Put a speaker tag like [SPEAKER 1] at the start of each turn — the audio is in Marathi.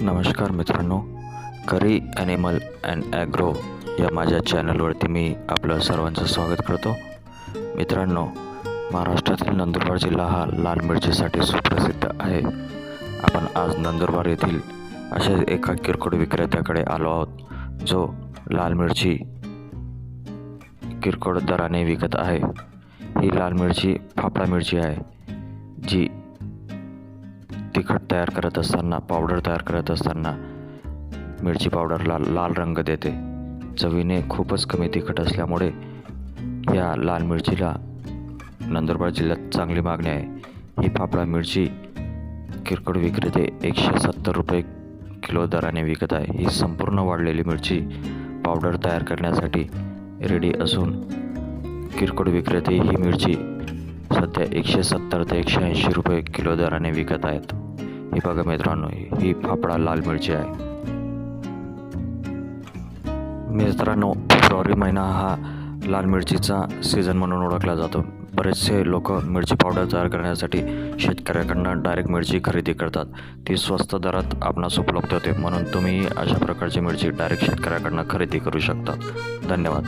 [SPEAKER 1] नमस्कार मित्रांनो करी ॲनिमल अँड ॲग्रो या माझ्या चॅनलवरती मी आपलं सर्वांचं स्वागत करतो. मित्रांनो महाराष्ट्रातील नंदुरबार जिल्हा हा लाल मिरचीसाठी सुप्रसिद्ध आहे. आपण आज नंदुरबार येथील अशा एका किरकोळ विक्रेत्याकडे आलो आहोत जो लाल मिरची किरकोळ दराने विकत आहे. ही लाल मिरची फाफडा मिरची आहे जी तिखट तयार करत असताना पावडर तयार करत असताना मिरची पावडरला लाल रंग देते. चवीने खूपच कमी तिखट असल्यामुळे या लाल मिरचीला नंदुरबार जिल्ह्यात चांगली मागणी आहे. ही फाफडा मिरची किरकोळ विक्रेते एकशे सत्तर रुपये किलो दराने विकत आहे. ही संपूर्ण वाढलेली मिरची पावडर तयार करण्यासाठी रेडी असून किरकोळ विक्रेते ही मिरची सध्या एकशे सत्तर ते एकशे ऐंशी रुपये किलो दराने विकत आहेत. ही बघा मित्रांनो ही फापडा लाल मिरची आहे. मित्रांनो फेब्रुवारी महिना हा लाल मिरचीचा सीझन म्हणून ओळखला जातो. बरेचसे लोक मिरची पावडर तयार करण्यासाठी शेतकऱ्याकडनं डायरेक्ट मिरची खरेदी करतात. ती स्वस्त दरात आपणास उपलब्ध होते म्हणून तुम्ही अशा प्रकारची मिरची डायरेक्ट शेतकऱ्याकडनं खरेदी करू शकता. धन्यवाद.